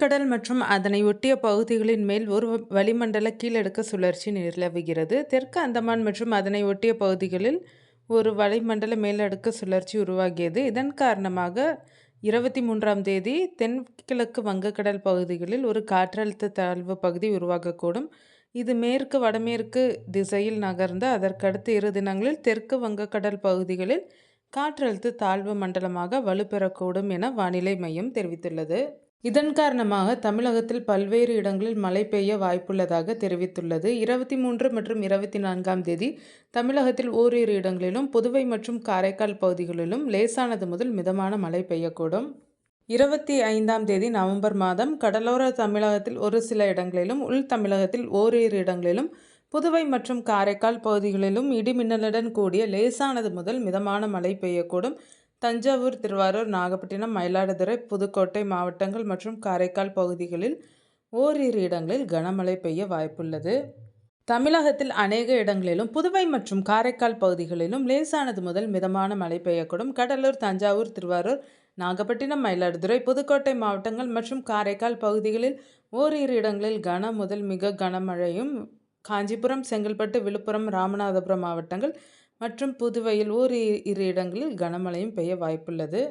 குமரிக்கடல் மற்றும் அதனை ஒட்டிய பகுதிகளின் மேல் ஒரு வ- வளிமண்டல கீழடுக்கு சுழற்சி நிலவுகிறது. தெற்கு அந்தமான் மற்றும் அதனை ஒட்டிய பகுதிகளில் ஒரு வளிமண்டல மேலடுக்கு சுழற்சி உருவாகியது. இதன் காரணமாக இருபத்தி மூன்றாம் தேதி தென்கிழக்கு வங்கக்கடல் பகுதிகளில் ஒரு காற்றழுத்த தாழ்வு பகுதி உருவாகக்கூடும். இது மேற்கு வடமேற்கு திசையில் நகர்ந்து அதற்கடுத்த இரு தினங்களில் தெற்கு வங்கக்கடல் பகுதிகளில் காற்றழுத்த தாழ்வு மண்டலமாக வலுப்பெறக்கூடும் என வானிலை மையம் தெரிவித்துள்ளது. இதன் காரணமாக தமிழகத்தில் பல்வேறு இடங்களில் மழை பெய்ய வாய்ப்புள்ளதாக தெரிவித்துள்ளது. இருபத்தி மூன்று மற்றும் இருபத்தி நான்காம் தேதி தமிழகத்தில் ஓரிரு இடங்களிலும் புதுவை மற்றும் காரைக்கால் பகுதிகளிலும் லேசானது முதல் மிதமான மழை பெய்யக்கூடும். இருபத்தி ஐந்தாம் தேதி நவம்பர் மாதம் கடலோர தமிழகத்தில் ஒரு சில இடங்களிலும் உள் தமிழகத்தில் ஓரிரு இடங்களிலும் புதுவை மற்றும் காரைக்கால் பகுதிகளிலும் இடிமின்னலுடன் கூடிய லேசானது முதல் மிதமான மழை பெய்யக்கூடும். தஞ்சாவூர் திருவாரூர் நாகப்பட்டினம் மயிலாடுதுறை புதுக்கோட்டை மாவட்டங்கள் மற்றும் காரைக்கால் பகுதிகளில் ஓரிரு இடங்களில் கனமழை பெய்ய வாய்ப்புள்ளது. தமிழகத்தில் அநேக இடங்களிலும் புதுவை மற்றும் காரைக்கால் பகுதிகளிலும் லேசானது முதல் மிதமான மழை பெய்யக்கூடும். கடலூர் தஞ்சாவூர் திருவாரூர் நாகப்பட்டினம் மயிலாடுதுறை புதுக்கோட்டை மாவட்டங்கள் மற்றும் காரைக்கால் பகுதிகளில் ஓரிரு இடங்களில் கன முதல் மிக கனமழையும் காஞ்சிபுரம் செங்கல்பட்டு விழுப்புரம் ராமநாதபுரம் மாவட்டங்கள் மற்றும் புதுவையில் ஓர் இரு இடங்களில் கனமழையும் பெய்ய வாய்ப்புள்ளது.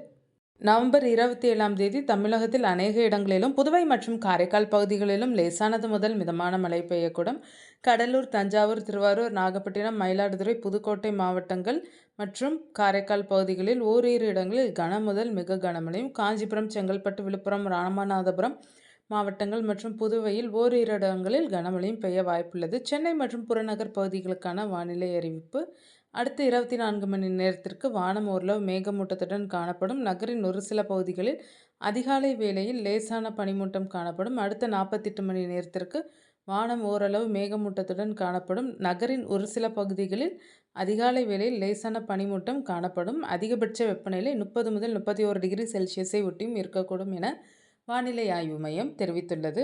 நவம்பர் இருபத்தி ஏழாம் தேதி தமிழகத்தில் அநேக இடங்களிலும் புதுவை மற்றும் காரைக்கால் பகுதிகளிலும் லேசானது முதல் மிதமான மழை பெய்யக்கூடும். கடலூர் தஞ்சாவூர் திருவாரூர் நாகப்பட்டினம் மயிலாடுதுறை புதுக்கோட்டை மாவட்டங்கள் மற்றும் காரைக்கால் பகுதிகளில் ஓரிரு இடங்களில் கன முதல் மிக கனமழையும் காஞ்சிபுரம் செங்கல்பட்டு விழுப்புரம் ராமநாதபுரம் மாவட்டங்கள் மற்றும் புதுவையில் ஓரிரு இடங்களில் கனமழையும் பெய்ய வாய்ப்புள்ளது. சென்னை மற்றும் புறநகர் பகுதிகளுக்கான வானிலை அறிவிப்பு. அடுத்த இருபத்தி நான்கு மணி நேரத்திற்கு வானம் ஓரளவு மேகமூட்டத்துடன் காணப்படும். நகரின் ஒரு சில பகுதிகளில் அதிகாலை வேளையில் லேசான பனிமூட்டம் காணப்படும். அடுத்த நாற்பத்தெட்டு மணி நேரத்திற்கு வானம் ஓரளவு மேகமூட்டத்துடன் காணப்படும். நகரின் ஒரு சில பகுதிகளில் அதிகாலை வேளையில் லேசான பனிமூட்டம் காணப்படும். அதிகபட்ச வெப்பநிலை முப்பது முதல் முப்பத்தி ஓரு டிகிரி செல்சியஸை ஒட்டியும் இருக்கக்கூடும் என வானிலை ஆய்வு மையம் தெரிவித்துள்ளது.